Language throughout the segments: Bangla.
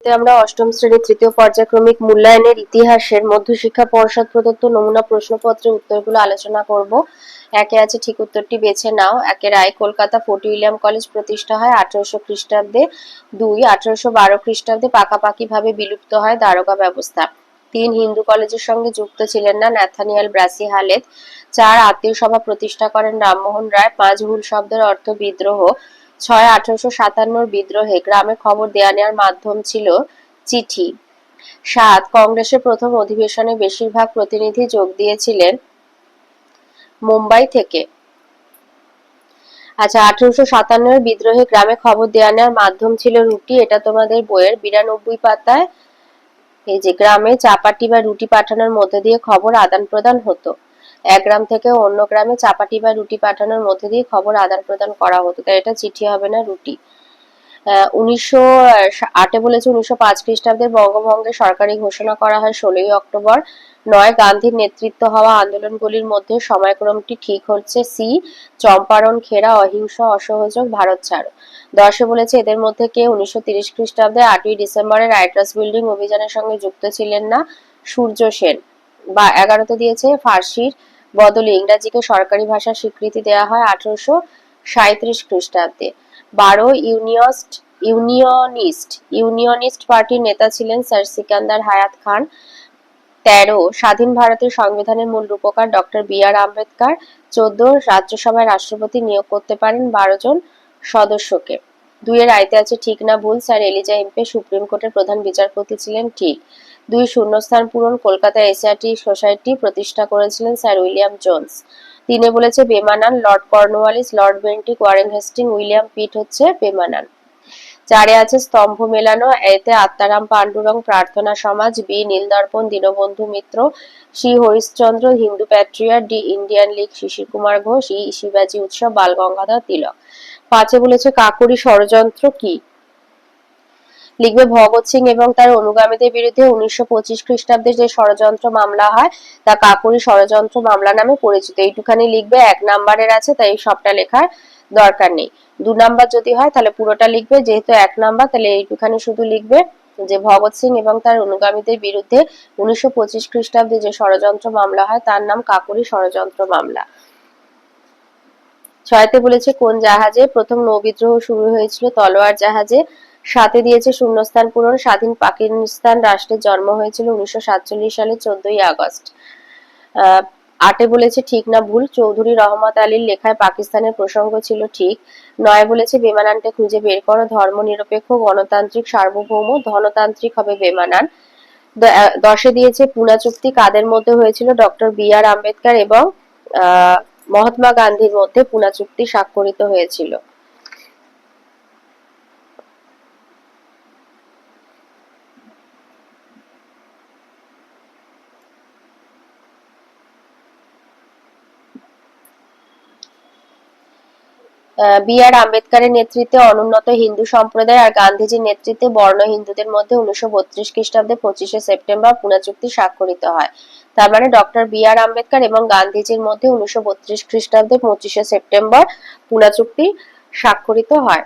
আমরা অষ্টম শ্রেণির তৃতীয় পর্যায়ক্রমিক মূল্যায়নের ইতিহাসের মধ্যশিক্ষা পর্ষদ প্রদত্ত নমুনা প্রশ্নপত্রের উত্তরগুলো আলোচনা করব। একে আছে ঠিক উত্তরটি বেছে নাও। একে রায় কলকাতা ফোর্ট উইলিয়াম কলেজ প্রতিষ্ঠা হয় আঠারোশো খ্রিস্টাব্দে। দুই, আঠারোশো বারো খ্রিস্টাব্দে পাকাপাকি ভাবে বিলুপ্ত হয় দারোগা ব্যবস্থা। তিন, হিন্দু কলেজের সঙ্গে যুক্ত ছিলেন না ন্যাথানিয়াল ব্রাসি হালেদ চার, আত্মীয় সভা প্রতিষ্ঠা করেন রামমোহন রায়। পাঁচ, ভুল শব্দের অর্থ বিদ্রোহ। ছয় আঠারোশো সাতান্নর বিদ্রোহে গ্রামে খবর দেয়া নেওয়ার মাধ্যম ছিল চিঠি। সাত কংগ্রেসের প্রথম অধিবেশনে বেশিরভাগ প্রতিনিধি যোগ দিয়েছিলেন মুম্বাই থেকে। আচ্ছা আঠারোশো সাতান্নের বিদ্রোহে গ্রামে খবর দেওয়া নেওয়ার মাধ্যম ছিল রুটি, এটা তোমাদের বইয়ের বিরানব্বই পাতায়। এই যে, গ্রামে চাপাটি বা রুটি পাঠানোর মধ্যে দিয়ে খবর আদান প্রদান হতো। এক গ্রাম থেকে অন্য গ্রামে চাপাটি বা রুটি পাঠানোর মধ্যে দিয়ে খবর আদান প্রদান করা হতো, তাই এটা চিঠি হবে না রুটি। উনিশশো আটে বলেছে উনিশশো পাঁচ খ্রিস্টাব্দে বঙ্গভঙ্গে সরকারি ঘোষণা করা হয় ষোলোই অক্টোবর। নয় গান্ধীর নেতৃত্ব হওয়া আন্দোলনগুলির মধ্যে সময়ক্রমটি ঠিক হচ্ছে সি, চম্পারণ খেরা, অহিংস, অসহযোগ, ভারত ছাড়ো। দশে বলেছে এদের মধ্যে কে উনিশশো তিরিশ খ্রিস্টাব্দে আটই ডিসেম্বরে রাইটার্স বিল্ডিং অভিযানের সঙ্গে যুক্ত ছিলেন না, সূর্য সেন। বা এগারোতে দিয়েছে ফার্সির বদলে ইংরাজিকে সরকারি ভাষার স্বীকৃতি দেওয়া হয় আঠারোশো সাঁত্রিশ খ্রিস্টাব্দে। বারো ইউনিয়স্ট, ইউনিয়নিস্ট ইউনিয়নিস্ট পার্টির নেতা ছিলেন স্যার সিকান্দার হায়াত খান। তেরো, স্বাধীন ভারতের সংবিধানের মূল রূপকার ডক্টর বি আর আম্বেদকর। চোদ্দ, রাজ্যসভায় রাষ্ট্রপতি নিয়োগ করতে পারেন বারো জন সদস্যকে। দুইয়ের আয়তে আছে ঠিক না ভুল, স্যার এলিজা এমপে সুপ্রিম কোর্টের প্রধান বিচারপতি ছিলেন ঠিক। দুই শূন্যস্থান পূরণ কলকাতা এশিয়াটিক সোসাইটি প্রতিষ্ঠা করেছিলেন স্যার উইলিয়াম জোন্স। তিনে বলেছে, বেমানান, Lord Cornwallis, Lord Bentinck, Warren Hastings, William Pitt হচ্ছে বেমানান। চারে আছে স্তম্ভ মেলানো, এতে Atmaram Pandurang, Prarthana Samaj, B Nildarpan, Dinabandhu Mitra Shri Harishchandra, Hindu Patriot D Indian League, Sisir Kumar Ghosh, E শিবাজি উৎসব, বাল গঙ্গাধর তিলক। পাঁচে বলেছে, কাকুরি ষড়যন্ত্র কি? লিখবে ভগৎ সিং এবং তার অনুগামীদের বিরুদ্ধে উনিশশো পঁচিশ খ্রিস্টাব্দে যে ষড়যন্ত্র মামলা হয়, তা কাকুরি ষড়যন্ত্র মামলা নামে পরিচিত। এইটুখানি লিখবে, এক নাম্বারের আছে, তাই সবটা লেখার দরকার নেই। দু নাম্বার যদি হয়, তাহলে পুরোটা লিখবে, যেহেতু এক নাম্বার, তাহলে এইটুখানি শুধু লিখবে যে ভগৎ সিং এবং তার অনুগামীদের বিরুদ্ধে উনিশশো পঁচিশ খ্রিস্টাব্দে যে ষড়যন্ত্র মামলা হয়, তার নাম কাকুরি ষড়যন্ত্র মামলা। ছয়তে বলেছে, কোন জাহাজে প্রথম নৌবিদ্রোহ শুরু হয়েছিল তলোয়ার জাহাজে? সাথে দিয়েছে শূন্যস্থান পূরণ, স্বাধীন পাকিস্তান রাষ্ট্রের জন্ম হয়েছিল উনিশশো সালে চোদ্দই আগস্ট। আটে বলেছে ঠিক না ভুল, চৌধুরী রহমত আলীর লেখায় পাকিস্তানের প্রসঙ্গ ছিল ঠিক। নয় বলেছে বেমানানটা খুঁজে বের করো ধর্ম নিরপেক্ষ গণতান্ত্রিক, সার্বভৌম, ধনতান্ত্রিক হবে বেমানান। দশে দিয়েছে পুনা চুক্তি, কাদের মধ্যে হয়েছিল? ডক্টর বি আর আম্বেদকর এবং মহাত্মা গান্ধীর মধ্যে পুনা চুক্তি স্বাক্ষরিত হয়েছিল। বি আর আম্বেদকারের নেতৃত্বে অনুন্নত হিন্দু সম্প্রদায় আর গান্ধীজির নেতৃত্বে বর্ণ হিন্দুদের মধ্যে উনিশশো বত্রিশ খ্রিস্টাব্দে পঁচিশে সেপ্টেম্বর পুনা চুক্তি স্বাক্ষরিত হয়। তার মানে ডক্টর বি আর আম্বেদকর এবং গান্ধীজির মধ্যে উনিশশো বত্রিশ খ্রিস্টাব্দে পঁচিশে সেপ্টেম্বর পুনা চুক্তি স্বাক্ষরিত হয়।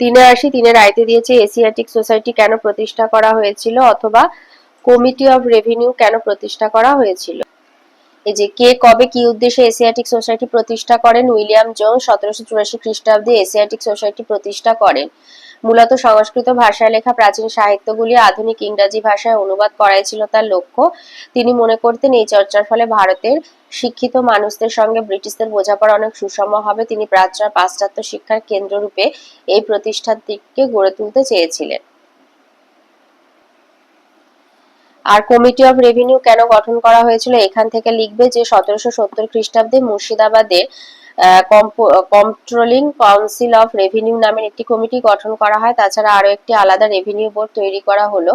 তিনে আসি তিনের রায়তে দিয়েছে এশিয়াটিক সোসাইটি কেন প্রতিষ্ঠা করা হয়েছিল অথবা কমিটি অফ রেভিনিউ কেন প্রতিষ্ঠা করা হয়েছিল? এই যে কে কবে কি উদ্দেশ্যে এশিয়াটিক সোসাইটি প্রতিষ্ঠা করেন? উইলিয়াম জোন সতেরোশো চুরাশি খ্রিস্টাব্দে এশিয়াটিক সোসাইটি প্রতিষ্ঠা করেন। মূলত সংস্কৃত ভাষায় লেখা প্রাচীন সাহিত্যগুলি আধুনিক ইংরাজি ভাষায় অনুবাদ করাই ছিল তার লক্ষ্য। তিনি মনে করতেন এই চর্চার ফলে ভারতের শিক্ষিত মানুষদের সঙ্গে ব্রিটিশদের বোঝাপড়া অনেক সুষম হবে। তিনি প্রাচ্য পাশ্চাত্য শিক্ষার কেন্দ্ররূপে এই প্রতিষ্ঠানটিকে গড়ে তুলতে চেয়েছিলেন। আর কমিটি অফ রেভিনিউ কেন গঠন করা হয়েছিল? এখান থেকে লিখবে যে, সতেরোশো সত্তর খ্রিস্টাব্দে মুর্শিদাবাদে কন্ট্রোলিং কাউন্সিল অফ রেভিনিউ নামের একটি কমিটি গঠন করা হয়। তাছাড়া আরও একটি আলাদা রেভিনিউ বোর্ড তৈরি করা হলো।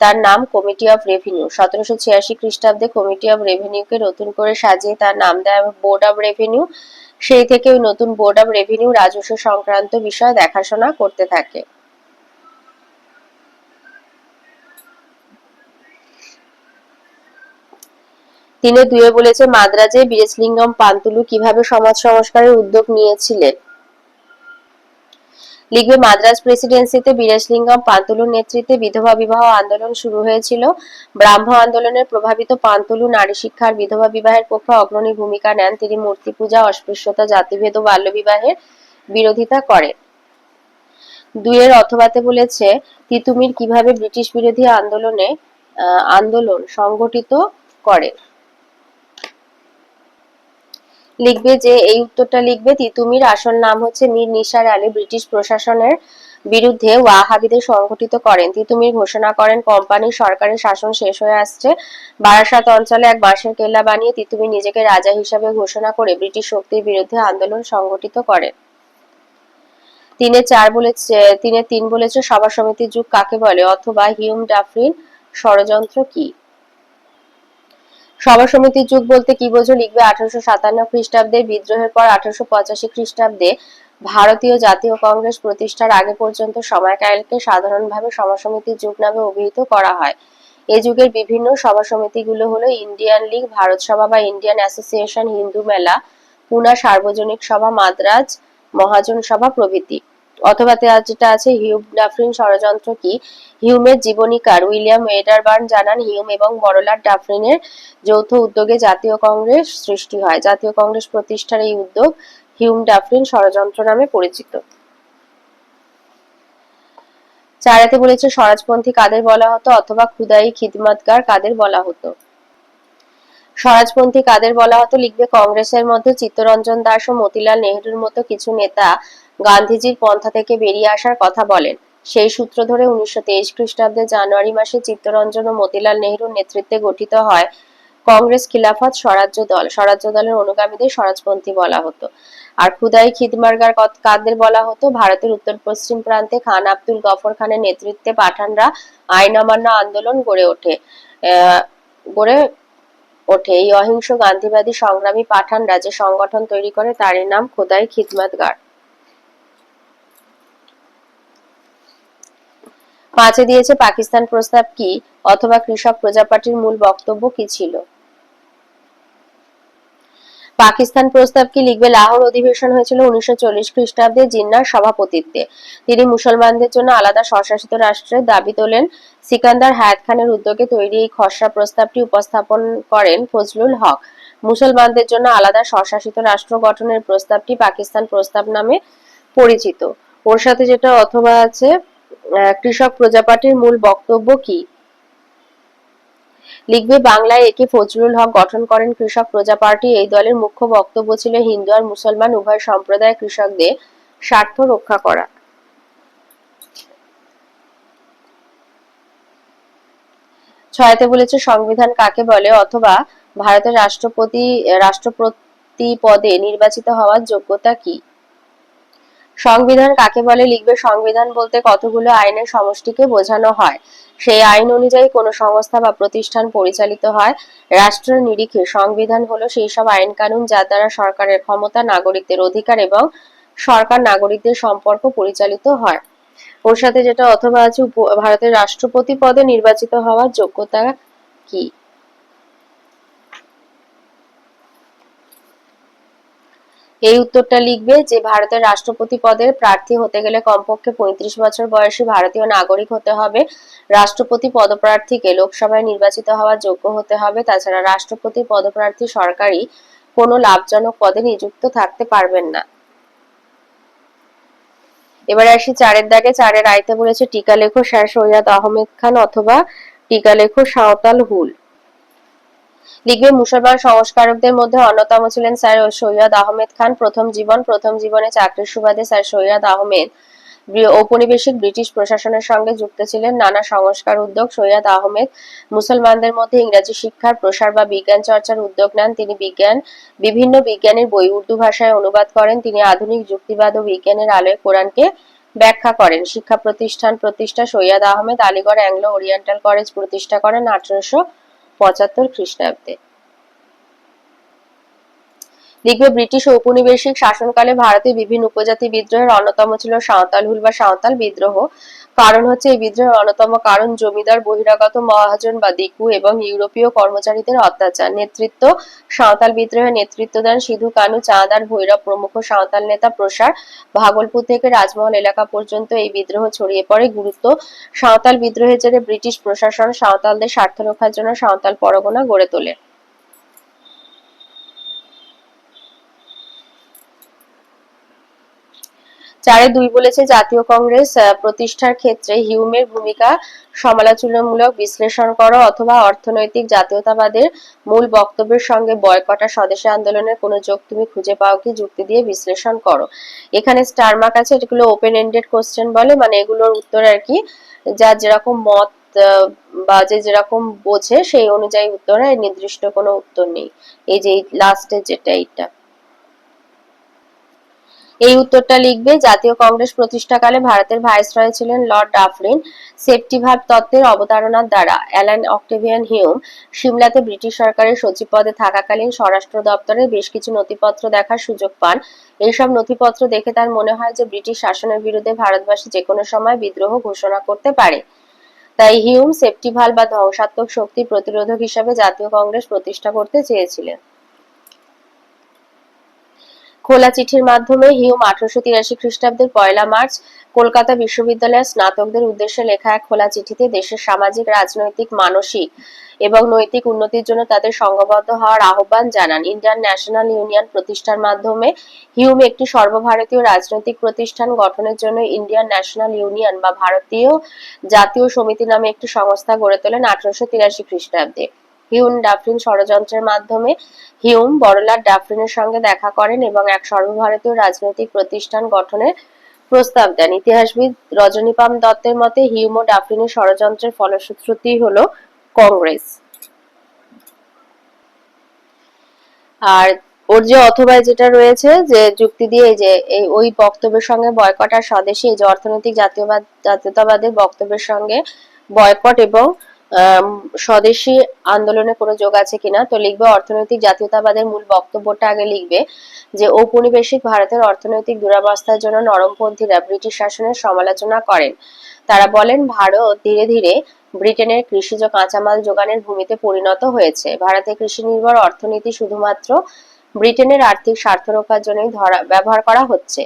তার নাম কমিটি অফ রেভিনিউ। সতেরোশো ছিয়াশি খ্রিস্টাব্দে কমিটি অফ রেভিনিউকে নতুন করে সাজিয়ে তার নাম দেয় বোর্ড অফ রেভিনিউ। সেই থেকে ওই নতুন বোর্ড অফ রেভিনিউ রাজস্ব সংক্রান্ত বিষয় দেখাশোনা করতে থাকে। তিনি দুয়ে বলেছে মাদ্রাজে বীরেশলিঙ্গম পান্তুলু কীভাবে সমাজ সংস্কারের উদ্যোগ নিয়েছিলেন লিখবে, মাদ্রাজ প্রেসিডেন্সিতে বিরাজলিঙ্গম পান্তুলুর নেতৃত্বে বিধবা বিবাহ আন্দোলন শুরু হয়েছিল। ব্রাহ্ম আন্দোলনের প্রভাবিত পান্তুলু নারী শিক্ষার বিধবা বিবাহের পক্ষে অগ্রণী ভূমিকা নেন। তিনি মূর্তি পূজা, অস্পৃশ্যতা, জাতিভেদ ও বাল্যবিবাহের বিরোধিতা করেন দুইয়ের অথবাতে বলেছে, তিতুমির কীভাবে ব্রিটিশ বিরোধী আন্দোলনে আন্দোলন সংগঠিত করে। লিখবে যে, এই উত্তরটা লিখবে তিতুমির আসল নাম হচ্ছে মীর নিসার আলী, ব্রিটিশ প্রশাসনের বিরুদ্ধে ওয়াহাবিদের সংগঠিত করেন। তিতুমির ঘোষণা করেন কোম্পানি সরকারের শাসন শেষ হয়ে আসছে। বারাসাত অঞ্চলে এক বাঁশের কেল্লা বানিয়ে তিতুমির নিজেকে রাজা হিসাবে ঘোষণা করে ব্রিটিশ শক্তির বিরুদ্ধে আন্দোলন সংগঠিত করেন তিনে চার বলেছে, তিনে তিন বলেছে, সভা সমিতির যুগ কাকে বলে? অথবা হিউম ডাফরিন, ষড়যন্ত্র কি? সভা সমিতির যুগ বলতে কি বোঝো? লিখবে আঠারোশো সাতান্ন খ্রিস্টাব্দে, বিদ্রোহের পর আঠারোশো পঁচাশি খ্রিস্টাব্দে ভারতীয় জাতীয় কংগ্রেস প্রতিষ্ঠার আগে পর্যন্ত সময়কালকে সাধারণভাবে সভা সমিতির যুগ নামে অভিহিত করা হয়। এ যুগের বিভিন্ন সভা সমিতিগুলো হলো ইন্ডিয়ান লীগ, ভারত সভা বা ইন্ডিয়ান অ্যাসোসিয়েশন, হিন্দু মেলা, পুনা সার্বজনিক সভা, মাদ্রাজ, মহাজন সভা প্রভৃতি। অথবা যেটা আছে হিউম ডাফরিন ষড়যন্ত্র কি? হিউমের জীবনীকার উইলিয়াম ওয়েডারবার্ন জানান, হিউম এবং বড়লাট ডাফরিনের যৌথ উদ্যোগে জাতীয় কংগ্রেস সৃষ্টি হয়। জাতীয় কংগ্রেস প্রতিষ্ঠার এই উদ্যোগ হিউম ডাফরিন ষড়যন্ত্র নামে পরিচিত। চারাতে বলেছে স্বরাজপন্থী কাদের বলা হতো অথবা খুদাই খিদমতগার কাদের বলা হতো? স্বরাজপন্থী কাদের বলা হতো লিখবে, কংগ্রেসের মধ্যে চিত্তরঞ্জন দাস ও মতিলাল নেহরুর মতো কিছু নেতা গান্ধীজির পন্থা থেকে বেরিয়ে আসার কথা বলেন। সেই সূত্র ধরে উনিশশো তেইশ খ্রিস্টাব্দে জানুয়ারি মাসে চিত্তরঞ্জন ও মতিলাল নেহরুর নেতৃত্বে গঠিত হয় কংগ্রেস খিলাফত স্বরাজ্য দল। স্বরাজ্য দলের অনুগামীদের স্বরাজপন্থী বলা হতো। আর খুদাই খিদমার্গার কাদের বলা হতো? ভারতের উত্তর পশ্চিম প্রান্তে খান আব্দুল গফর খানের নেতৃত্বে পাঠানরা আইন অমান্য আন্দোলন গড়ে ওঠে। গড়ে ওঠে। এই অহিংস গান্ধীবাদী সংগ্রামী পাঠানরা যে সংগঠন তৈরি করে, তারই নাম খোদাই খিদমাতগার। পাঁচে দিয়েছে পাকিস্তান প্রস্তাব কি অথবা কৃষক প্রজা পার্টির মূল বক্তব্য কি ছিল? পাকিস্তান প্রস্তাব কি লিখবে? লাহোর অধিবেশন হয়েছিল উনিশশো চল্লিশ খ্রিস্টাব্দে জিন্নার সভাপতিত্বে। তিনি মুসলমানদের জন্য আলাদা স্বশাসিত রাষ্ট্রের দাবি তোলেন। সিকান্দার হায়াত খানের উদ্যোগে তৈরি এই খসড়া প্রস্তাবটি উপস্থাপন করেন ফজলুল হক। মুসলমানদের জন্য আলাদা স্বশাসিত রাষ্ট্র গঠনের প্রস্তাবটি পাকিস্তান প্রস্তাব নামে পরিচিত। ওর সাথে যেটা অথবা আছে কৃষক প্রজাপাটির মূল বক্তব্য কি? লিখবে, বাংলায় একে ফজলুল হক গঠন করেন কৃষক প্রজা পার্টি এই দলের মুখ্য বক্তব্য ছিল, হিন্দু আর মুসলমান উভয় সম্প্রদায় কৃষকদের স্বার্থ রক্ষা করা। ছয়তে বলেছে, সংবিধান কাকে বলে? অথবা, ভারতের রাষ্ট্রপতি রাষ্ট্রপতি পদে নির্বাচিত হওয়ার যোগ্যতা কি? সংবিধান কাকে বলে, লিখবে সংবিধান বলতে কতগুলো আইনের সমষ্টিকে বোঝানো হয়? সেই আইন অনুযায়ী কোনো সংস্থা বা প্রতিষ্ঠান পরিচালিত হয়। রাষ্ট্রের নিরিখে সংবিধান হলো সেই সব আইন কানুন যার দ্বারা সরকারের ক্ষমতা, নাগরিকদের অধিকার এবং সরকার নাগরিকদের সম্পর্ক পরিচালিত হয়। ওর সাথে যেটা অথবা আছে ভারতের রাষ্ট্রপতি পদে নির্বাচিত হওয়ার যোগ্যতা কি? এই উত্তরটা লিখবে যে, ভারতের রাষ্ট্রপতি পদের প্রার্থী হতে গেলে কমপক্ষে পঁয়ত্রিশ বছর বয়সী ভারতীয় নাগরিক হতে হবে। রাষ্ট্রপতি পদপ্রার্থীকে লোকসভায় নির্বাচিত হওয়ার যোগ্য হতে হবে। তাছাড়া রাষ্ট্রপতি পদপ্রার্থী সরকারি কোনো লাভজনক পদে নিযুক্ত থাকতে পারবেন না। এবার আসি চারের দাগে। চারের আইতে বলেছে, টিকা লেখো স্যার সৈয়দ আহমেদ খান অথবা টিকা লেখো সাঁওতাল হুল। লিখবে মুসলমান সংস্কারকদের মধ্যে অন্যতম ছিলেন স্যার সৈয়দ আহমেদ খান, প্রথম জীবন, প্রথম জীবনে চাকরির সুবাদে স্যার সৈয়দ আহমেদ। ঔপনিবেশিক ব্রিটিশ প্রশাসনের সঙ্গে যুক্ত ছিলেন নানা সংস্কার উদ্যোগ সৈয়দ আহমেদ। মুসলমানদের মধ্যে ইংরেজি শিক্ষার প্রসার বা বিজ্ঞান চর্চার উদ্যোগ নেন তিনি। বিজ্ঞান বিভিন্ন বিজ্ঞানের বই উর্দু ভাষায় অনুবাদ করেন। তিনি আধুনিক যুক্তিবাদ ও বিজ্ঞানের আলোয় কোরআনকে ব্যাখ্যা করেন। শিক্ষা প্রতিষ্ঠান প্রতিষ্ঠা Syed Ahmed Aligarh Anglo Oriental college প্রতিষ্ঠা করেন আঠারোশো পঁচাত্তর খ্রিস্টাব্দে। লিখবে ব্রিটিশ ঔপনিবেশিক শাসনকালে ভারতে বিভিন্ন উপজাতি বিদ্রোহের অন্যতম ছিল সাঁওতাল হুল বা সাঁওতাল বিদ্রোহ। কারণ হচ্ছে, এই বিদ্রোহের অন্যতম কারণ জমিদার, বহিরাগত মহাজন বা দিকু এবং ইউরোপীয় কর্মচারীদের অত্যাচার। নেতৃত্ব সাঁওতাল বিদ্রোহে নেতৃত্ব দেন সিধু কানু চাঁদার ভৈরব প্রমুখ সাঁওতাল নেতা প্রসার। ভাগলপুর থেকে রাজমহল এলাকা পর্যন্ত এই বিদ্রোহ ছড়িয়ে পড়ে। গুরুত্ব সাঁওতাল বিদ্রোহের জেরে ব্রিটিশ প্রশাসন সাঁওতালদের স্বার্থ রক্ষার জন্য সাঁওতাল পরগনা গড়ে তোলে। চারে দুই বলেছে জাতীয় কংগ্রেস প্রতিষ্ঠার ক্ষেত্রে হিউমের ভূমিকা সমালোচনামূলক বিশ্লেষণ করো অথবা অর্থনৈতিক জাতীয়তাবাদের মূল বক্তব্যের সঙ্গে বয়কটা স্বদেশী আন্দোলনের কোনো যোগ তুমি খুঁজে পাও কি যুক্তি দিয়ে বিশ্লেষণ করো। এখানে স্টার মার্ক আছে এগুলো ওপেন এন্ডেড কোশ্চেন বলে মানে এগুলোর উত্তর আর কি, যা যেরকম মত বা যে যেরকম বোঝে সেই অনুযায়ী উত্তর হয় নির্দিষ্ট কোনো উত্তর নেই। এই যে লাস্টের যেটা এইটা। এই উত্তরটা লিখবে, জাতীয় কংগ্রেস প্রতিষ্ঠাকালে ভারতের ভাইসরয় ছিলেন লর্ড ডাফরিন সেফটি ভাব তত্ত্বের অবতারণার দ্বারা অ্যালান অক্টেভিয়ান হিউম সিমলাতে ব্রিটিশ সরকারের সচিব পদে থাকাকালীন স্বরাষ্ট্র দপ্তরের বেশ কিছু নথিপত্র দেখার সুযোগ পান। এইসব নথিপত্র দেখে তার মনে হয় যে ব্রিটিশ শাসনের বিরুদ্ধে ভারতবাসী যে কোনো সময় বিদ্রোহ ঘোষণা করতে পারে। তাই হিউম সেফটি ভালো বা ধ্বংসাত্মক শক্তি প্রতিরোধক হিসাবে জাতীয় কংগ্রেস প্রতিষ্ঠা করতে চেয়েছিলেন। খোলা চিঠির মাধ্যমে হিউম আঠারোশো তিরাশি খ্রিস্টাব্দের পয়লা মার্চ কলকাতা বিশ্ববিদ্যালয়ের স্নাতকদের উদ্দেশ্যে লেখা এক খোলা চিঠিতে দেশের সামাজিক, রাজনৈতিক, মানসিক এবং নৈতিক উন্নতির জন্য তাদের সংঘবদ্ধ হওয়ার আহ্বান জানান ইন্ডিয়ান ন্যাশনাল ইউনিয়ন প্রতিষ্ঠার মাধ্যমে হিউম একটি সর্বভারতীয় রাজনৈতিক প্রতিষ্ঠান গঠনের জন্য ইন্ডিয়ান ন্যাশনাল ইউনিয়ন বা ভারতীয় জাতীয় সমিতি নামে একটি সংস্থা গড়ে তোলেন আঠারোশো তিরাশি খ্রিস্টাব্দে। হিউন ডাফরিন ষড়যন্ত্রের মাধ্যমে হিউম বড়লাট ডাফরিনের সঙ্গে দেখা করেন এবং এক সর্বভারতীয় রাজনৈতিক প্রতিষ্ঠান গঠনের প্রস্তাব দেন। ইতিহাসবিদ রজনীপাম দত্তের মতে হিউম ও ডাফরিনের ষড়যন্ত্রের ফলশ্রুতি হল কংগ্রেস। আর ওর যে অথবা যেটা রয়েছে, যে যুক্তি দিয়ে যে, এই ওই বক্তব্যের সঙ্গে বয়কট আর স্বদেশী, এই যে অর্থনৈতিক জাতীয়বাদ, জাতীয়তাবাদের বক্তব্যের সঙ্গে বয়কট এবং স্বদেশী আন্দোলনে কোনো যোগ আছে কিনা, তো লিখবে অর্থনৈতিক জাতীয়তাবাদের মূল বক্তব্যটা আগে লিখবে, যে ঔপনিবেশিক ভারতের অর্থনৈতিক দুরাবস্থার জন্য নরমপন্থীরা ব্রিটিশ শাসনের সমালোচনা করেন। তারা বলেন, ভারত ধীরে ধীরে ব্রিটেনের কৃষিজ কাঁচামাল যোগানের ভূমিতে পরিণত হয়েছে। ভারতে কৃষি নির্ভর অর্থনীতি শুধুমাত্র ব্রিটেনের আর্থিক স্বার্থ রক্ষার জন্যই ধরা, ব্যবহার করা হচ্ছে।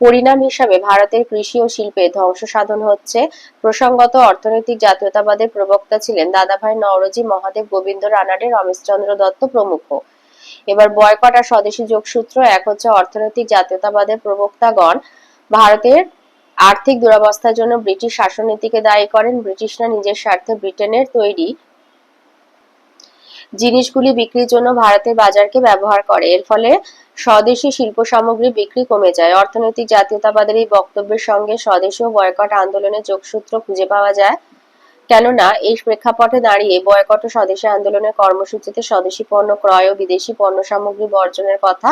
পরিণাম হিসাবে ভারতের কৃষি ও শিল্পে ধ্বংস সাধন হচ্ছে। প্রসঙ্গত, অর্থনৈতিক জাতীয়তাবাদের প্রবক্তা ছিলেন দাদাভাই নওরোজি, মহাদেব গোবিন্দ রানাডে, রমেশচন্দ্র দত্ত প্রমুখ। এবার বয়কট আর স্বদেশী যোগসূত্র এক হচ্ছে অর্থনৈতিক জাতীয়তাবাদের প্রবক্তাগণ। ভারতের আর্থিক দুরবস্থার জন্য ব্রিটিশ শাসননীতিকে দায়ী করেন। ব্রিটিশরা নিজের স্বার্থে ব্রিটেনের তৈরি জিনিসগুলি বিক্রির জন্য ভারতের বাজারকে ব্যবহার করে। এর ফলে স্বদেশী শিল্প সামগ্রী বিক্রি কমে যায়। অর্থনৈতিক জাতীয়তাবাদের এই বক্তব্যের সঙ্গে স্বদেশী ও বয়কট আন্দোলনের যোগসূত্র খুঁজে পাওয়া যায়। কেননা, এই প্রেক্ষাপটে দাঁড়িয়ে বয়কট ও স্বদেশী আন্দোলনের কর্মসূচিতে স্বদেশী পণ্য ক্রয় ও বিদেশি পণ্য সামগ্রী বর্জনের কথা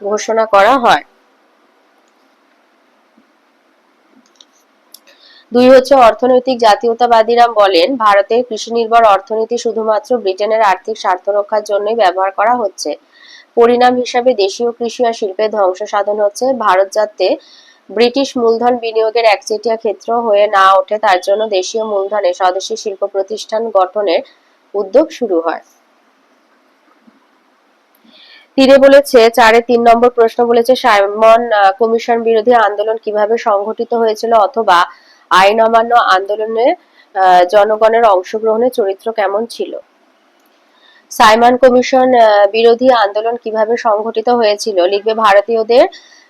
ঘোষণা করা হয়। দুই হচ্ছে অর্থনৈতিক জাতীয়তাবাদীরা বলেন ভারতের কৃষি নির্ভর অর্থনীতি শুধুমাত্র ব্রিটেনের আর্থিক স্বার্থ রক্ষার জন্যই ব্যবহার করা হচ্ছে। পরিণাম হিসাবে দেশীয় কৃষি আর শিল্পের ধ্বংস সাধন হচ্ছে। ভারত যাতে ব্রিটিশ মূলধন বিনিয়োগের একচেটিয়া ক্ষেত্র হয়ে না ওঠে, তার জন্য দেশীয় মূলধনে স্বদেশী শিল্প প্রতিষ্ঠান গঠনের উদ্যোগ শুরু হয়। তীরে বলেছে, চারে তিন নম্বর প্রশ্ন বলেছে, সাইমন কমিশন বিরোধী আন্দোলন কীভাবে সংঘটিত হয়েছিল অথবা আইন অমান্য আন্দোলনে জনগণের অংশগ্রহণের চরিত্র কেমন ছিল? সাইমন কমিশন বিরোধী আন্দোলন কীভাবে সংঘটিত হয়েছিল? লিখবে, ভারতীয়দের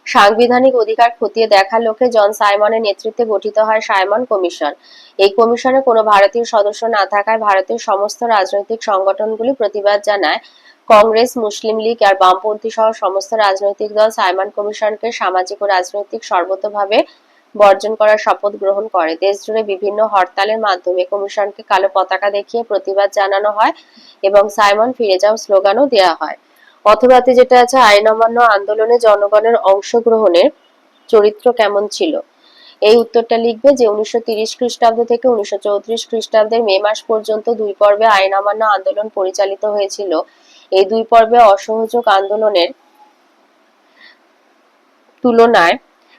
সাংবিধানিক অধিকার খতিয়ে দেখার লক্ষ্যে জন সাইমনের নেতৃত্বে গঠিত হয় সাইমন কমিশন। এই কমিশনে কোনো ভারতীয় সদস্য না থাকায় ভারতের সমস্ত রাজনৈতিক সংগঠনগুলি প্রতিবাদ জানায়। কংগ্রেস, মুসলিম লীগ আর বামপন্থী সহ সমস্ত রাজনৈতিক দল সাইমন কমিশনকে সামাজিক ও রাজনৈতিক সর্বতভাবে বর্জন করার শপথ গ্রহণ করে। দেশ জুড়ে বিভিন্ন হরতালের মাধ্যমে কমিশনকে কালো পতাকা দেখিয়ে প্রতিবাদ জানানো হয় এবং সাইমন ফিরে যাও স্লোগানও দেওয়া হয়। অথবাতে যেটা আছে, আইন অমান্য আন্দোলনে জনগণের অংশগ্রহণের চরিত্র কেমন ছিল? এই উত্তরটা লিখবে যে, উনিশশো তিরিশ খ্রিস্টাব্দ থেকে উনিশশো চৌত্রিশ খ্রিস্টাব্দের মে মাস পর্যন্ত দুই পর্বে আইন অমান্য আন্দোলন পরিচালিত হয়েছিল। এই দুই পর্বে অসহযোগ আন্দোলনের তুলনায়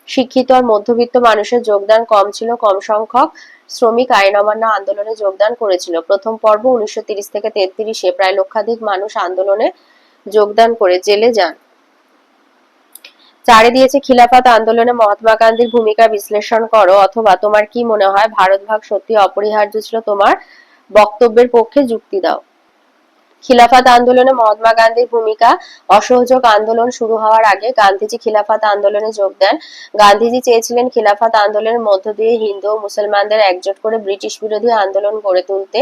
শিক্ষিত আর মধ্যবিত্ত মানুষের যোগদান কম ছিল, কম সংখ্যক শ্রমিক আইন অমান্য আন্দোলনে যোগদান করেছিল। প্রথম পর্ব উনিশশো ত্রিশ থেকে তেত্রিশে প্রায় লক্ষাধিক মানুষ আন্দোলনে যোগদান করে, জেলে যান। চারে দিয়েছে খিলাফত আন্দোলনে মহাত্মা গান্ধীর ভূমিকা বিশ্লেষণ করো, অথবা তোমার কি মনে হয়, ভারত ভাগ সত্যি অপরিহার্য ছিল, তোমার বক্তব্যের পক্ষে যুক্তি দাও। খিলাফত আন্দোলনে মহাত্মা গান্ধীর ভূমিকা, অসহযোগ আন্দোলন শুরু হওয়ার আগে গান্ধীজি খিলাফত আন্দোলনে যোগ দেন। গান্ধীজি চেয়েছিলেন খিলাফত আন্দোলনের মধ্য দিয়ে হিন্দু ও মুসলমানদের একজোট করে ব্রিটিশ বিরোধী আন্দোলন গড়ে তুলতে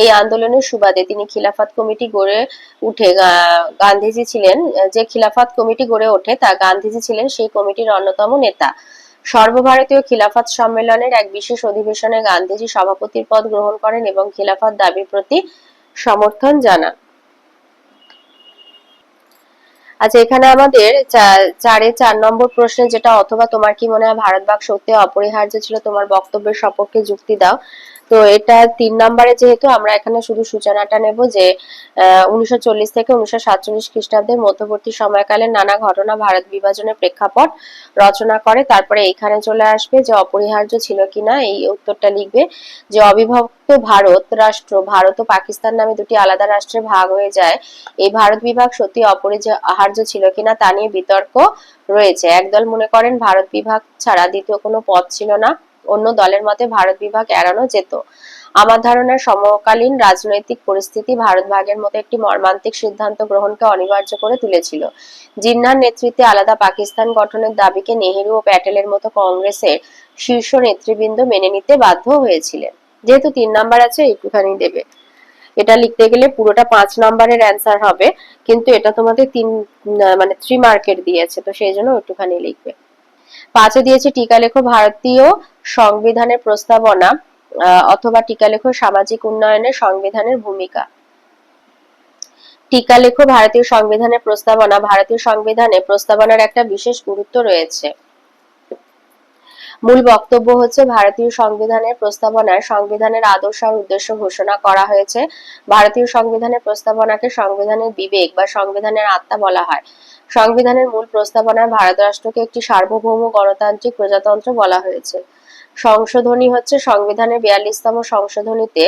এই আন্দোলনের সুবাদে তিনি খিলাফত কমিটি গড়ে উঠে। গান্ধীজি ছিলেন, যে খিলাফত কমিটি গড়ে ওঠে তা গান্ধীজি ছিলেন সেই কমিটির অন্যতম নেতা। সর্বভারতীয় খিলাফত সম্মেলনের এক বিশেষ অধিবেশনে গান্ধীজি সভাপতির পদ গ্রহণ করেন এবং খিলাফত দাবির প্রতি সমর্থন জানান। আচ্ছা এখানে আমাদের চারে, চার নম্বর প্রশ্নে যেটা, অথবা তোমার কি মনে হয় ভারত বাগ সত্যি অপরিহার্য ছিল, তোমার বক্তব্যের সপক্ষে যুক্তি দাও। তো এটা তিন নম্বরে যেহেতু আমরা এখানে শুধু সূচনাটা নেব যে উনিশশো থেকে উনিশশো খ্রিস্টাব্দের মধ্যবর্তী সময়কালে নানা ঘটনা ভারত বিভাজনের প্রেক্ষাপট রচনা করে। তারপরে এখানে চলে আসবে যে অপরিহার্য ছিল কিনা, এই উত্তরটা লিখবে যে অবিভক্ত ভারত রাষ্ট্র, ভারত ও পাকিস্তান নামে দুটি আলাদা রাষ্ট্রে ভাগ হয়ে যায়। এই ভারত বিভাগ সত্যি অপরিহার্য ছিল কিনা তা নিয়ে বিতর্ক রয়েছে। একদল মনে করেন ভারত বিভাগ ছাড়া দ্বিতীয় কোনো পথ ছিল না। অন্য দলের মতে ভারত বিভাগ এড়ানো যেত। আমার ধারণা সমকালীন রাজনৈতিক পরিস্থিতি ভারত ভাগের মতো একটি মর্মান্তিক সিদ্ধান্ত গ্রহণকে অনিবার্য করে তুলেছিল। জিন্নার নেতৃত্বে আলাদা পাকিস্তান গঠনের দাবিকে নেহেরু ও প্যাটেলের মতো কংগ্রেসের শীর্ষ নেতৃবৃন্দ মেনে নিতে বাধ্য হয়েছিলেন। যেহেতু তিন নাম্বার আছে, একটুখানি দেবে। এটা লিখতে গেলে পুরোটা পাঁচ নাম্বারের অ্যান্সার হবে, কিন্তু এটা তোমাদের তিন মানে থ্রি মার্কেট দিয়েছে, তো সেই জন্য একটুখানি লিখবে। পাঁচে দিয়েছে টিকা লেখো ভারতীয় সংবিধানের প্রস্তাবনা অথবা টিকা লেখো সামাজিক উন্নয়নে সংবিধানের ভূমিকা। টিকা লেখো ভারতীয় সংবিধানের প্রস্তাবনা, ভারতীয় সংবিধানে প্রস্তাবনার একটা বিশেষ গুরুত্ব রয়েছে। মূল বক্তব্য হচ্ছে, ভারতীয় সংবিধানের প্রস্তাবনায় সংবিধানের আদর্শ আর উদ্দেশ্য ঘোষণা করা হয়েছে। ভারতীয় সংবিধানের প্রস্তাবনাকে সংবিধানের বিবেক বা সংবিধানের আত্মা বলা হয়। সংবিধানের মূল প্রস্তাবনায় ভারত রাষ্ট্রকে একটি সার্বভৌম গণতান্ত্রিক প্রজাতন্ত্র বলা হয়েছে। সংশোধনী হচ্ছে সংবিধানের বিয়াল্লিশতম সংশোধনীতে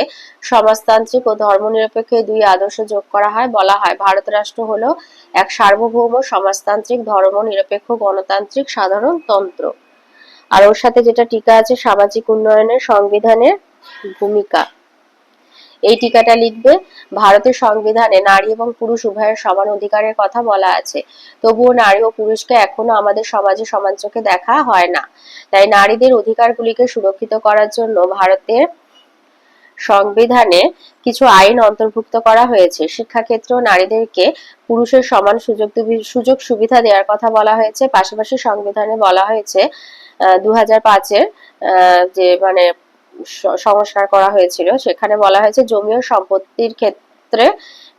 সমাজতান্ত্রিক ও ধর্মনিরপেক্ষ দুই আদর্শ যোগ করা হয়, বলা হয় ভারত রাষ্ট্র হলো এক সার্বভৌম সমাজতান্ত্রিক, ধর্ম নিরপেক্ষ, গণতান্ত্রিক, সাধারণ তন্ত্র। আর ওর সাথে যেটা টিকা আছে, সামাজিক উন্নয়নের সংবিধানের ভূমিকা। এই টিকাটা লিখবে। ভারতের সংবিধানে নারী এবং পুরুষ উভয়ের সমান অধিকারের কথা বলা আছে। তবুও নারী ও পুরুষকে এখনও আমাদের সমাজে সমান চোখে দেখা হয় না। তাই নারীদের অধিকারগুলিকে সুরক্ষিত করার জন্য ভারতের সংবিধানে কিছু আইন অন্তর্ভুক্ত করা হয়েছে। শিক্ষাক্ষেত্র নারীদেরকে পুরুষের সমান সুযোগ সুযোগ সুবিধা দেওয়ার কথা বলা হয়েছে। পাশাপাশি সংবিধানে বলা হয়েছে দু হাজার পাঁচের যে মানে সংস্কার করা হয়েছিল। সেখানে বলা হয়েছে জমি ও সম্পত্তির ক্ষেত্রে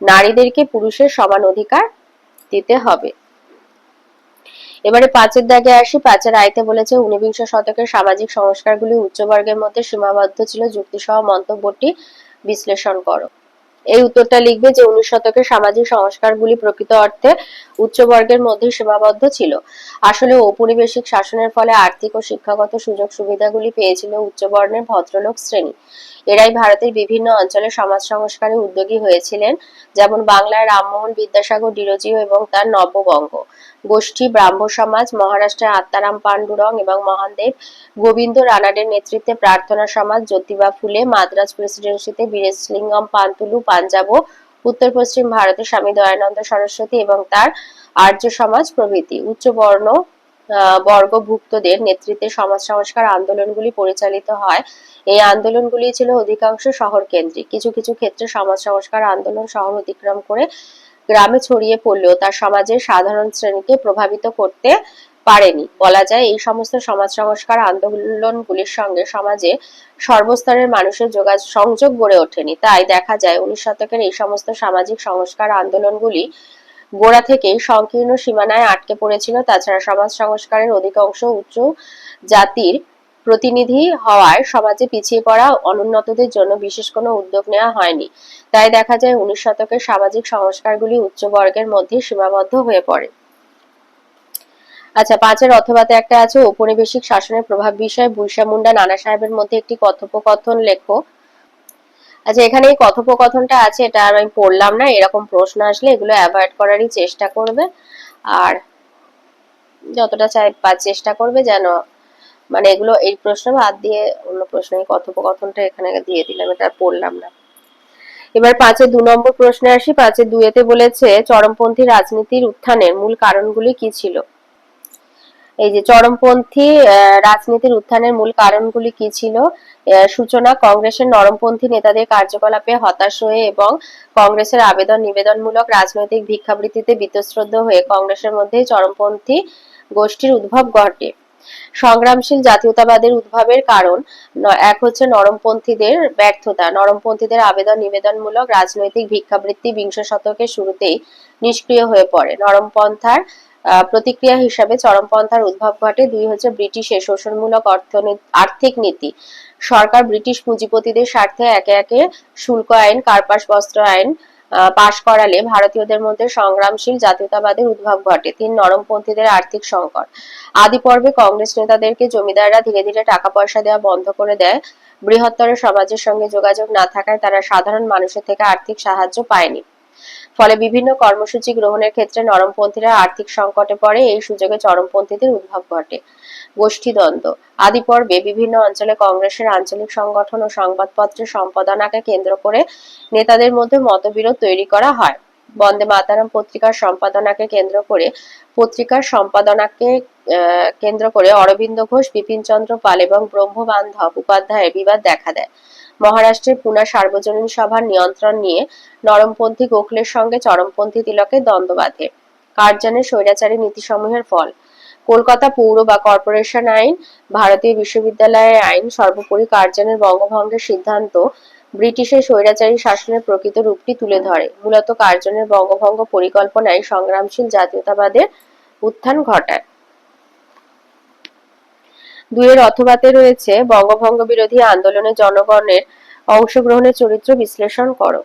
নারীদেরকে পুরুষের সমান অধিকার দিতে হবে। এবারে পাঁচের দাগে আসি, পাঁচের আয়তে বলেছে, ঊনবিংশ শতকের সামাজিক সংস্কারগুলি উচ্চবর্গের মধ্যে সীমাবদ্ধ ছিল। যুক্তিসহ মন্তব্যটি বিশ্লেষণ করো। এই উত্তরটা লিখবে যে উনিশ শতকের সামাজিক সংস্কারগুলি প্রকৃত অর্থে উচ্চবর্গের মধ্যে সীমাবদ্ধ ছিল। আসলে ঔপনিবেশিক শাসনের ফলে আর্থিক ও শিক্ষাগত সুযোগ সুবিধাগুলি পেয়েছিল উচ্চবর্ণের ভদ্রলোক শ্রেণি। এরাই ভারতের বিভিন্ন অঞ্চলে সমাজ সংস্কারে উদ্যোগী হয়েছিলেন, যেমন বাংলায় রামমোহন বিদ্যাসাগর ডিরোজিও এবং তার নববঙ্গ। গোষ্ঠী ব্রাহ্ম সমাজ, মহারাষ্ট্রে আত্মারাম পাণ্ডুরং এবং মহানদেব গোবিন্দ রানাডের নেতৃত্বে প্রার্থনা সমাজ, জ্যোতিবা ফুলে মাদ্রাজ প্রেসিডেন্সিতে বীরেশলিঙ্গম পান্তুলু, পাঞ্জাব উত্তর পশ্চিম ভারতে স্বামী দয়ানন্দ সরস্বতী এবং তার আর্য সমাজ প্রভৃতি। উচ্চ বর্ণ বর্গভুক্তদের নেতৃত্বে সমাজ সংস্কার আন্দোলনগুলি পরিচালিত হয়। এই আন্দোলনগুলি ছিল অধিকাংশ শহর কেন্দ্রিক কিছু কিছু ক্ষেত্রে সমাজ সংস্কার আন্দোলন শহর অতিক্রম করে গ্রামে ছড়িয়ে পড়লেও তা সমাজের সাধারণ শ্রেণীকে প্রভাবিত করতে পারেনি। বলা যায়, এই সমস্ত সমাজ সংস্কার আন্দোলনগুলির সঙ্গে সমাজে সর্বস্তরের মানুষের যোগাযোগ সংযোগ গড়ে ওঠেনি। তাই দেখা যায়, উনিশ শতকের এই সমস্ত সামাজিক সংস্কার আন্দোলনগুলি গোড়া থেকেই সংকীর্ণ সীমানায় আটকে পড়েছিল। তাছাড়া সমাজ সংস্কারের অধিকাংশ উচ্চ জাতির প্রতিনিধি হওয়ায় সমাজে পিছিয়ে পড়া অনুন্নতদের জন্য বিশেষ কোনো উদ্যোগ নেওয়া হয়নি। তাই দেখা যায় উনিশ শতকের সামাজিক সংস্কারগুলি উচ্চ বর্গের মধ্যে সীমাবদ্ধ হয়ে পড়ে। আচ্ছা পাঁচের অথবাতে একটা আছে, ঔপনিবেশিক শাসনের প্রভাব বিষয়ে বুইসা মুন্ডা নানা সাহেবের মধ্যে একটি কথোপকথন লেখো। আচ্ছা এখানে এই কথোপকথনটা আছে, এটা আর আমি পড়লাম না, এরকম প্রশ্ন আসলে এগুলো অ্যাভয়েড করারই চেষ্টা করবে। আর যতটা চাই চেষ্টা করবে যেন মানে এগুলো এই প্রশ্ন বাদ দিয়ে অন্য প্রশ্ন, এই কথোপকথনটা এখানে দিয়ে দিলাম, এটা পড়লাম না। এবার পাঁচে দু নম্বর প্রশ্নে আসি, পাঁচে দুয়েতে বলেছে, চরমপন্থী রাজনীতির উত্থানের মূল কারণগুলি কি ছিল? এই যে চরমপন্থী রাজনীতির উত্থানের মূল কারণগুলি কি ছিল? সূচনা, কংগ্রেসের নরমপন্থী নেতাদের কার্যকলাপে হতাশ হয়ে এবং কংগ্রেসের আবেদন নিবেদনমূলক রাজনৈতিক ভিক্ষাবৃত্তিতে বীতশ্রদ্ধ হয়ে কংগ্রেসের মধ্যেই চরমপন্থী গোষ্ঠীর উদ্ভব ঘটে। সংগ্রামশীল জাতীয়তাবাদের উদ্ভবের কারণ এক হচ্ছে নরমপন্থীদের ব্যর্থতা। নরমপন্থীদের আবেদন নিবেদনমূলক রাজনৈতিক ভিক্ষাবৃত্তি বিংশ শতকের শুরুতেই নিষ্ক্রিয় হয়ে পড়ে। নরমপন্থার প্রতিক্রিয়া হিসাবে চরমপন্থার উদ্ভব ঘটে। দুই হচ্ছে ব্রিটিশের শোষণমূলক অর্থনীতি আর্থিক নীতি। সরকার ব্রিটিশ পুঁজিপতিদের স্বার্থে একে একে শুল্ক আইন, কার্পাস বস্ত্র আইন পাশ করালে ভারতীয়দের মধ্যে সংগ্রামশীল জাতীয়তাবাদের উদ্ভব ঘটে। তিন, নরমপন্থীদের আর্থিক সংকট। আদি পর্বে কংগ্রেস নেতাদেরকে জমিদাররা ধীরে ধীরে টাকা পয়সা দেওয়া বন্ধ করে দেয়। বৃহত্তর সমাজের সঙ্গে যোগাযোগ না থাকায় তারা সাধারণ মানুষের থেকে আর্থিক সাহায্য পায়নি। ফলে বিভিন্ন কর্মসূচি গ্রহণের ক্ষেত্রে নরমপন্থীরা আর্থিক সংকটে পড়ে, এই সুযোগে চরমপন্থীদের উদ্ভব ঘটে। গোষ্ঠীদ্বন্দ্ব আদি পর্বে বিভিন্ন অঞ্চলে কংগ্রেসের আঞ্চলিক সংগঠন ও সংবাদপত্রের সম্পাদনাকে কেন্দ্র করে নেতাদের মধ্যে মতবিরোধ তৈরি করা হয়। বন্দে মাতারাম পত্রিকার সম্পাদনাকে কেন্দ্র করে, পত্রিকার সম্পাদনাকে কেন্দ্র করে অরবিন্দ ঘোষ বিপিন চন্দ্র পাল এবং ব্রহ্মবান্ধব উপাধ্যায়ের বিবাদ দেখা দেয়। মহারাষ্ট্রের পুনা সার্বজনীন সভার নিয়ন্ত্রণ নিয়ে নরমপন্থী গোখলের সঙ্গে চরমপন্থী তিলকের দ্বন্দ্ব বাঁধে। কার্জনের স্বৈরাচারী নীতিসমূহের ফল। কলকাতা পৌর বা কর্পোরেশন আইন, ভারতীয় বিশ্ববিদ্যালয়ের আইন সর্বোপরি কার্জনের বঙ্গভঙ্গের সিদ্ধান্ত ব্রিটিশের স্বৈরাচারী শাসনের প্রকৃত রূপটি তুলে ধরে। মূলত কার্জনের বঙ্গভঙ্গ পরিকল্পনায় সংগ্রামশীল জাতীয়তাবাদের উত্থান ঘটায়। দুইয়ের অথবাতে রয়েছে বঙ্গভঙ্গ বিরোধী আন্দোলনে জনগণের অংশগ্রহণের চরিত্র বিশ্লেষণ করো।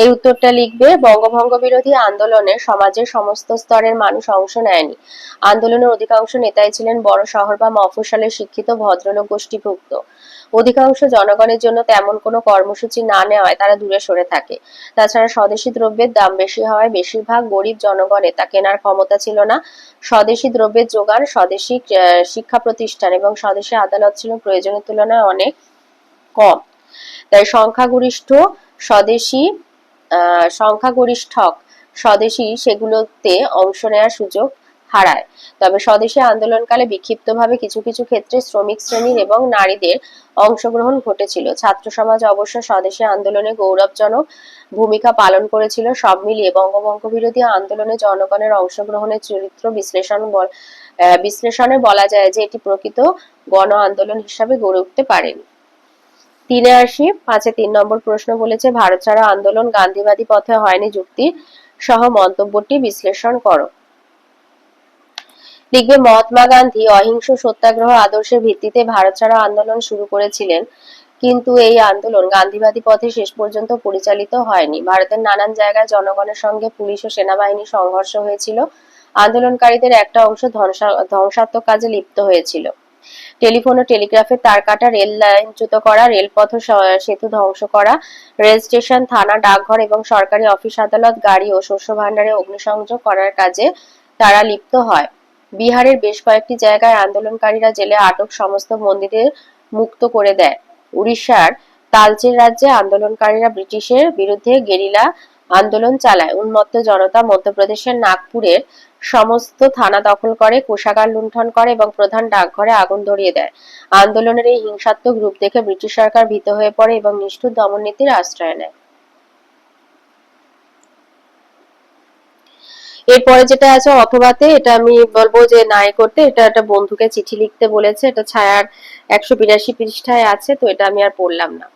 এই উত্তরটা লিখবে বঙ্গভঙ্গ বিরোধী আন্দোলনে সমাজের সমস্ত স্তরের মানুষ অংশ নেয়নি। আন্দোলনের অধিকাংশ নেতাই ছিলেন বড় শহর বা মফস্বলের শিক্ষিত ভদ্রলোক গোষ্ঠীভুক্ত। অধিকাংশ জনগণের জন্য তেমন কোনো কর্মসূচি না নেওয়ায় তারা দূরে সরে থাকে। তাছাড়া স্বদেশি দ্রব্যের দাম বেশি হওয়ায় বেশিরভাগ গরিব জনগণের তা কেনার ক্ষমতা ছিল না। স্বদেশি দ্রব্যের যোগান স্বদেশি শিক্ষা প্রতিষ্ঠান এবং স্বদেশি আদালত ছিল প্রয়োজনের তুলনায় অনেক কম। তাই সংখ্যাগরিষ্ঠ স্বদেশি সংখ্যাগরিষ্ঠক স্বদেশি সেগুলোতে অংশ নেওয়ার সুযোগ হারায়। তবে স্বদেশী আন্দোলনকালে বিক্ষিপ্তভাবে কিছু কিছু ক্ষেত্রে শ্রমিক শ্রেণির এবং নারীদের অংশগ্রহণ ঘটেছিল। ছাত্র সমাজ অবশ্য স্বদেশী আন্দোলনে গৌরবজনক ভূমিকা পালন করেছিল। সব মিলিয়ে বঙ্গভঙ্গ বিরোধী আন্দোলনে জনগণের অংশগ্রহণের চরিত্র বিশ্লেষণ বিশ্লেষণে বলা যায় যে এটি প্রকৃত গণ আন্দোলন হিসাবে গড়ে উঠতে পারেনি তিনে আসি, পাঁচে তিন নম্বর প্রশ্ন বলেছে, ভারত ছাড়া আন্দোলন গান্ধীবাদী পথে হয়নি যুক্তি সহ মন্তব্যটি বিশ্লেষণ করো। লিখবে মহাত্মা গান্ধী অহিংস সত্যাগ্রহ আদর্শের ভিত্তিতে ভারত ছাড়ো আন্দোলন শুরু করেছিলেন। কিন্তু এই আন্দোলন গান্ধীবাদী পথে শেষ পর্যন্ত পরিচালিত হয়নি। ভারতের নানান জায়গায় জনগণের সঙ্গে পুলিশ ও সেনাবাহিনী সংঘর্ষ হয়েছিল। আন্দোলনকারীদের একটা অংশ ধ্বংসা- ধ্বংসাত্মক কাজে লিপ্ত হয়েছিল। টেলিফোন ও টেলিগ্রাফের তার কাটা রেল লাইনচ্যুত করা, রেলপথ সেতু ধ্বংস করা, রেল স্টেশন, থানা, ডাকঘর এবং সরকারি অফিস আদালত, গাড়ি ও শস্য ভাণ্ডারে অগ্নিসংযোগ করার কাজে তারা লিপ্ত হয়। বিহারের বেশ কয়েকটি জায়গায় আন্দোলনকারীরা জেলে আটক সমস্ত বন্দীদের মুক্ত করে দেয়। উড়িষ্যার তালচের রাজ্যে আন্দোলনকারীরা ব্রিটিশের বিরুদ্ধে গেরিলা আন্দোলন চালায়। উন্মত্ত জনতা মধ্যপ্রদেশের নাগপুরের সমস্ত থানা দখল করে, কোষাগার লুণ্ঠন করে এবং প্রধান ডাকঘরে আগুন ধরিয়ে দেয়। আন্দোলনের এই হিংসাত্মক রূপ দেখে ব্রিটিশ সরকার ভীত হয়ে পড়ে এবং নিষ্ঠুর দমননীতির আশ্রয় নেয়। এরপরে যেটা আছে অথবাতে, এটা আমি বলব যে নাই করতে, এটা একটা বন্ধুকে চিঠি লিখতে বলেছে, এটা ছায়ার একশো বিরাশি পৃষ্ঠায় আছে, তো এটা আমি আর পড়লাম না।